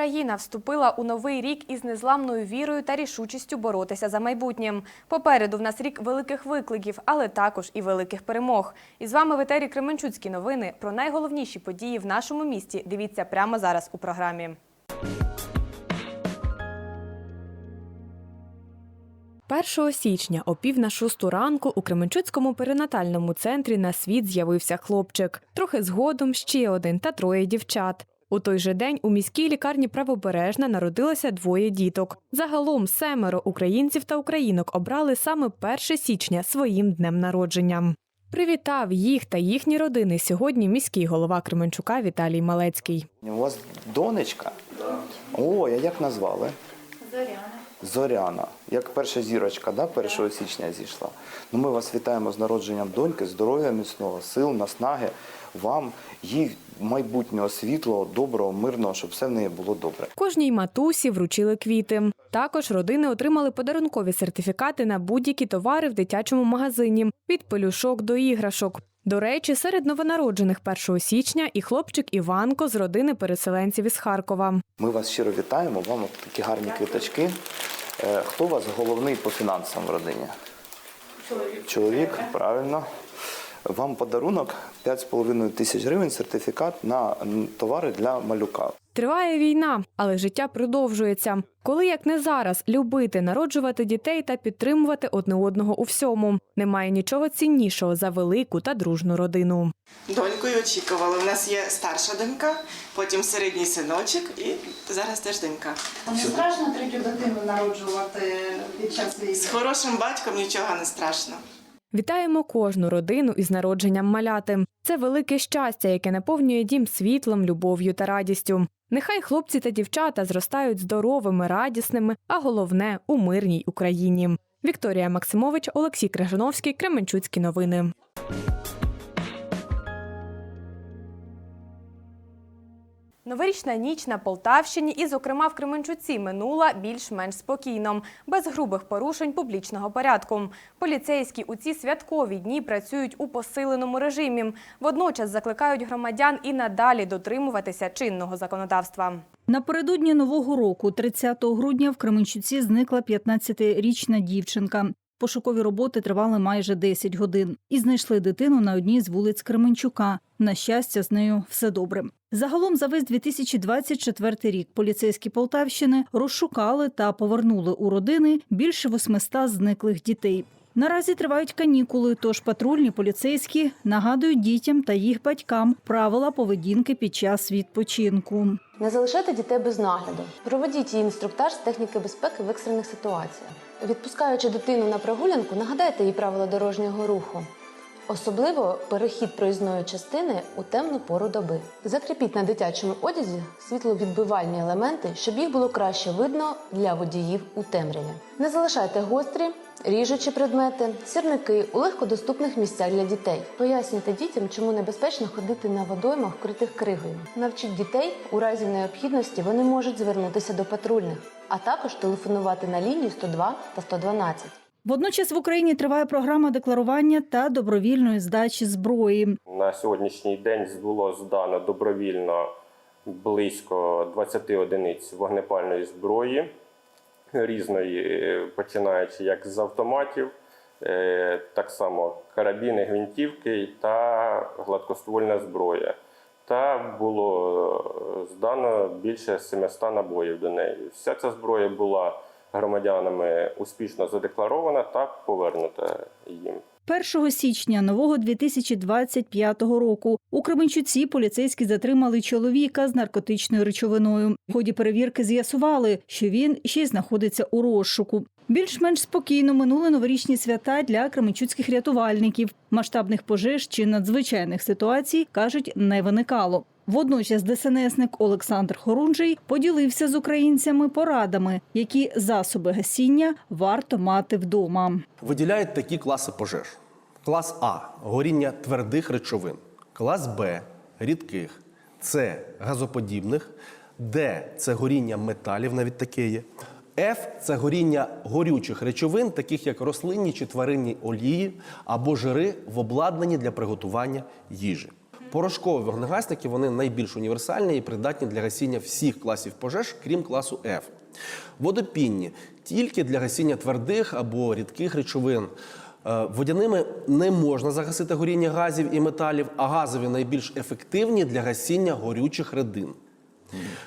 Україна вступила у новий рік із незламною вірою та рішучістю боротися за майбутнім. Попереду в нас рік великих викликів, але також і великих перемог. І з вами в етері Кременчуцькі новини. Про найголовніші події в нашому місті. Дивіться прямо зараз у програмі. Першого січня о пів на шосту ранку у Кременчуцькому перинатальному центрі на світ з'явився хлопчик. Трохи згодом ще один та троє дівчат. У той же день у міській лікарні правобережна народилося двоє діток. Загалом семеро українців та українок обрали саме 1 січня своїм днем народження. Привітав їх та їхні родини сьогодні міський голова Кременчука Віталій Малецький. У вас донечка? Да. Ой, а як назвали? Зоряна. Зоряна. Як перша зірочка, да, 1 січня зійшла. Ну, ми вас вітаємо з народженням доньки, здоров'я міцного, сил, наснаги, вам, їй майбутнього світлого, доброго, мирного, щоб все в неї було добре. Кожній матусі вручили квіти. Також родини отримали подарункові сертифікати на будь-які товари в дитячому магазині від пелюшок до іграшок. До речі, серед новонароджених 1 січня і хлопчик Іванко з родини переселенців із Харкова. Ми вас щиро вітаємо, вам такі гарні квіточки. Е, Хто у вас головний по фінансам в родині? Чоловік. Чоловік, правильно. Вам подарунок 5,5 тисяч гривень, сертифікат на товари для малюка. Триває війна, але життя продовжується. Коли як не зараз любити, народжувати дітей та підтримувати одне одного у всьому. Немає нічого ціннішого за велику та дружну родину. Донькою очікували. У нас є старша донька, потім середній синочок і зараз теж донька. А не страшно третю дитину народжувати під час війни? З хорошим батьком нічого не страшно. Вітаємо кожну родину із народженням маляти. Це велике щастя, яке наповнює дім світлом, любов'ю та радістю. Нехай хлопці та дівчата зростають здоровими, радісними, а головне у мирній Україні. Вікторія Максимович, Олексій Крижановський, Кременчуцькі новини. Новорічна ніч на Полтавщині і, зокрема, в Кременчуці минула більш-менш спокійно, без грубих порушень публічного порядку. Поліцейські у ці святкові дні працюють у посиленому режимі. Водночас закликають громадян і надалі дотримуватися чинного законодавства. Напередодні нового року, 30 грудня, в Кременчуці зникла 15-річна дівчинка. Пошукові роботи тривали майже 10 годин і знайшли дитину на одній з вулиць Кременчука. На щастя, з нею все добре. Загалом за весь 2024 рік поліцейські Полтавщини розшукали та повернули у родини більше 800 зниклих дітей. Наразі тривають канікули, тож патрульні поліцейські нагадують дітям та їх батькам правила поведінки під час відпочинку. Не залишайте дітей без нагляду. Проведіть їй інструктаж з техніки безпеки в екстрених ситуаціях. Відпускаючи дитину на прогулянку, нагадайте їй правила дорожнього руху. Особливо перехід проїзної частини у темну пору доби. Закріпіть на дитячому одязі світловідбивальні елементи, щоб їх було краще видно для водіїв у темряві. Не залишайте гострі, ріжучі предмети, сірники у легкодоступних місцях для дітей. Пояснюйте дітям, чому небезпечно ходити на водоймах, вкритих кригою. Навчіть дітей, у разі необхідності вони можуть звернутися до патрульних, а також телефонувати на лінію 102 та 112. Водночас в Україні триває програма декларування та добровільної здачі зброї. На сьогоднішній день було здано добровільно близько 20 одиниць вогнепальної зброї різної, починаючи як з автоматів, е, так само карабіни, гвинтівки та гладкоствольна зброя. Та було е, здано більше 700 набоїв до неї. Вся ця зброя була громадянами успішно задекларована та повернута їм. 1 січня нового 2025 року у Кременчуці поліцейські затримали чоловіка з наркотичною речовиною. В ході перевірки з'ясували, що він ще й знаходиться у розшуку. Більш-менш спокійно минули новорічні свята для кременчуцьких рятувальників. Масштабних пожеж чи надзвичайних ситуацій кажуть не виникало. Водночас ДСНСник Олександр Хорунжий поділився з українцями порадами, які засоби гасіння варто мати вдома. Виділяють такі класи пожеж: клас А горіння твердих речовин, клас Б рідких, С газоподібних, Д це горіння металів, навіть таке є. Ф це горіння горючих речовин, таких як рослинні чи тваринні олії або жири в обладнанні для приготування їжі. Порошкові вогнегасники вони найбільш універсальні і придатні для гасіння всіх класів пожеж, крім класу F. Водопінні тільки для гасіння твердих або рідких речовин. Е, Водяними не можна загасити горіння газів і металів, а газові найбільш ефективні для гасіння горючих рідин.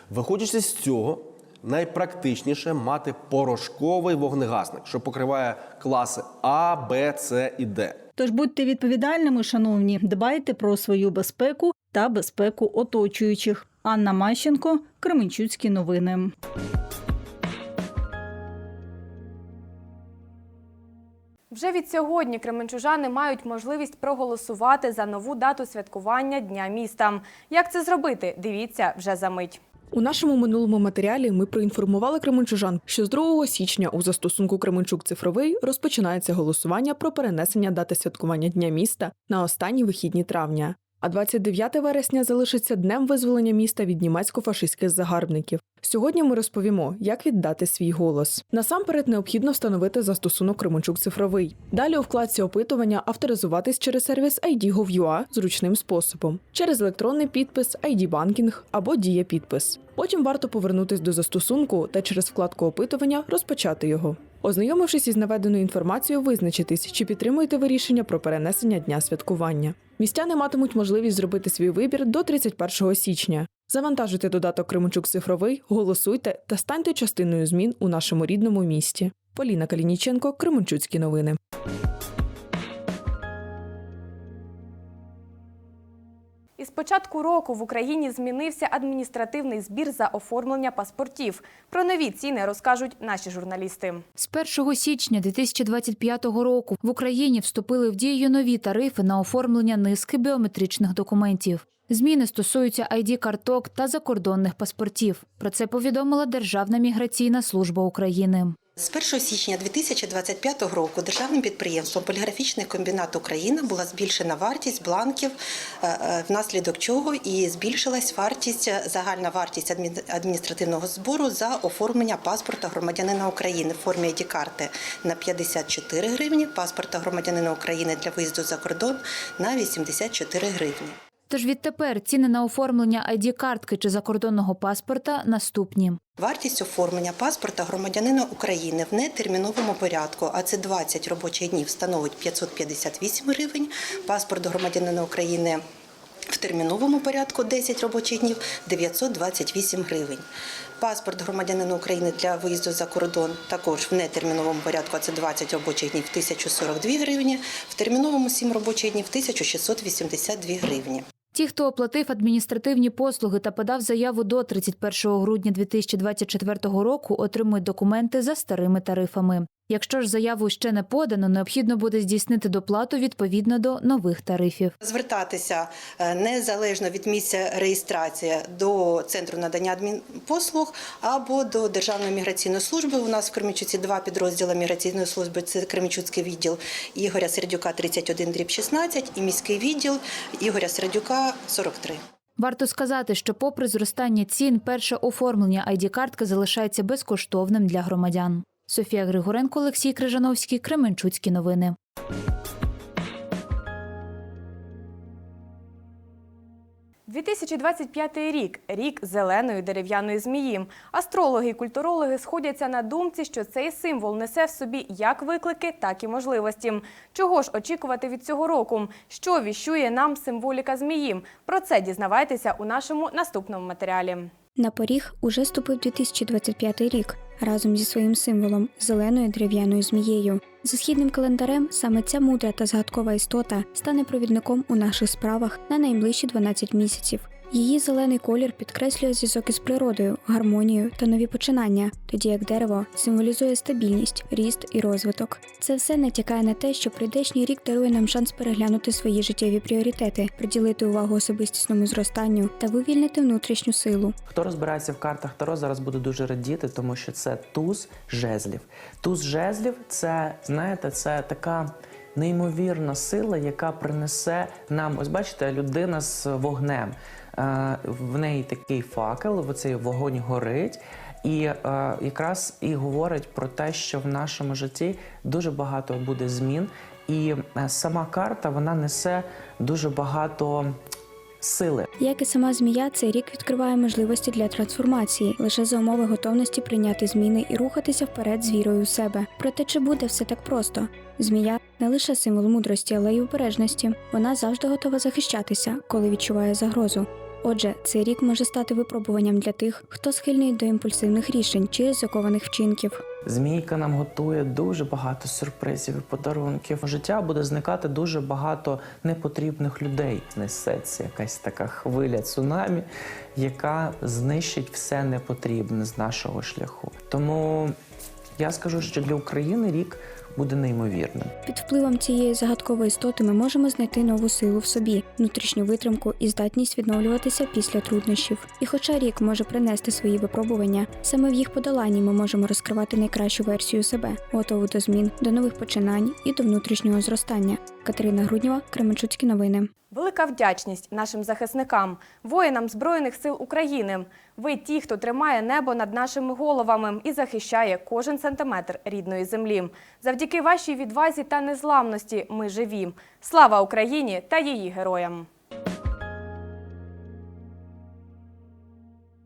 Виходячи з цього, найпрактичніше мати порошковий вогнегасник, що покриває класи А, Б, С і Д. Тож будьте відповідальними, шановні, дбайте про свою безпеку та безпеку оточуючих. Анна Мащенко, Кременчуцькі новини. Вже від сьогодні кременчужани мають можливість проголосувати за нову дату святкування Дня міста. Як це зробити? Дивіться вже за мить. У нашому минулому матеріалі ми проінформували кременчужан, що з 2 січня у застосунку Кременчук цифровий розпочинається голосування про перенесення дати святкування Дня міста на останні вихідні травня. А 29 вересня залишиться днем визволення міста від німецько-фашистських загарбників. Сьогодні ми розповімо, як віддати свій голос. Насамперед необхідно встановити застосунок Кременчук цифровий. Далі у вкладці опитування авторизуватись через сервіс ID.gov.ua зручним способом, через електронний підпис, ID банкінг або дія підпис. Потім варто повернутись до застосунку та через вкладку опитування розпочати його. Ознайомившись із наведеною інформацією, визначитись, чи підтримуєте ви рішення про перенесення дня святкування. Містяни матимуть можливість зробити свій вибір до 31 січня. Завантажуйте додаток Кримчук цифровий, голосуйте та станьте частиною змін у нашому рідному місті. Поліна Калініченко, Кременчуцькі новини. Із початку року в Україні змінився адміністративний збір за оформлення паспортів. Про нові ціни розкажуть наші журналісти. З 1 січня 2025 року в Україні вступили в дію нові тарифи на оформлення низки біометричних документів. Зміни стосуються ID-карток та закордонних паспортів. Про це повідомила Державна міграційна служба України. З 1 січня 2025 року державним підприємством Поліграфічний комбінат Україна була збільшена вартість бланків, е, е, внаслідок чого і збільшилась вартість, е, загальна вартість адміністративного збору за оформлення паспорта громадянина України в формі ID-карти на 54 гривні, паспорта громадянина України для виїзду за кордон на 84 гривні. Тож відтепер ціни на оформлення ID-картки чи закордонного паспорта наступні. Вартість оформлення паспорта громадянина України в нетерміновому порядку, а це 20 робочих днів, становить 558 гривень. Паспорт громадянина України в терміновому порядку 10 робочих днів 928 гривень. Паспорт громадянина України для виїзду за кордон також в нетерміновому порядку, а це 20 робочих днів 1042 гривні, в терміновому 7 робочих днів 1682 гривні. Ті, хто оплатив адміністративні послуги та подав заяву до 31 грудня 2024 року, отримують документи за старими тарифами. Якщо ж заяву ще не подано, необхідно буде здійснити доплату відповідно до нових тарифів. Звертатися е, незалежно від місця реєстрації до центру надання адмінпослуг або до Державної міграційної служби. У нас в Кременчуці два підрозділи міграційної служби. Це Кременчуцький відділ Ігоря Сердюка 31 дріб 16 і міський відділ Ігоря Сердюка 43. Варто сказати, що попри зростання цін, перше оформлення ID-картки залишається безкоштовним для громадян. Софія Григоренко, Олексій Крижановський, Кременчуцькі новини. – 2025 рік рік зеленої дерев'яної змії. Астрологи і культурологи сходяться на думці, що цей символ несе в собі як виклики, так і можливості. Чого ж очікувати від цього року? Що віщує нам символіка змії? Про це дізнавайтеся у нашому наступному матеріалі. На поріг уже ступив 2025 рік разом зі своїм символом зеленою дерев'яною змією. За східним календарем саме ця мудра та згадкова істота стане провідником у наших справах на найближчі 12 місяців. Її зелений колір підкреслює зв'язок із природою, гармонію та нові починання, тоді як дерево символізує стабільність, ріст і розвиток. Це все натякає на те, що прийдешній рік дарує нам шанс переглянути свої життєві пріоритети, приділити увагу особистісному зростанню та вивільнити внутрішню силу. Хто розбирається в картах Таро, зараз буде дуже радіти, тому що це туз жезлів. Туз жезлів це, знаєте, це така неймовірна сила, яка принесе нам, ось бачите, людина з вогнем. Е, В неї такий факел, оцей вогонь горить. І е, якраз і говорить про те, що в нашому житті дуже багато буде змін, і е, сама карта вона несе дуже багато сили. Як і сама змія, цей рік відкриває можливості для трансформації лише за умови готовності прийняти зміни і рухатися вперед з вірою у себе. Проте чи буде все так просто? Змія не лише символ мудрості, але й обережності. Вона завжди готова захищатися, коли відчуває загрозу. Отже, цей рік може стати випробуванням для тих, хто схильний до імпульсивних рішень чи ризикованих вчинків. Змійка нам готує дуже багато сюрпризів і подарунків. Життя буде зникати дуже багато непотрібних людей. Несеться якась така хвиля цунамі, яка знищить все непотрібне з нашого шляху. Тому я скажу, що для України рік буде неймовірним. Під впливом цієї загадкової істоти ми можемо знайти нову силу в собі, внутрішню витримку і здатність відновлюватися після труднощів. І хоча рік може принести свої випробування, саме в їх подоланні ми можемо розкривати найкращу версію себе, готову до змін, до нових починань і до внутрішнього зростання. Катерина Груднєва, Кременчуцькі новини. Велика вдячність нашим захисникам, воїнам Збройних сил України. Ви ті, хто тримає небо над нашими головами і захищає кожен сантиметр рідної землі. Завдяки вашій відвазі та незламності ми живі. Слава Україні та її героям!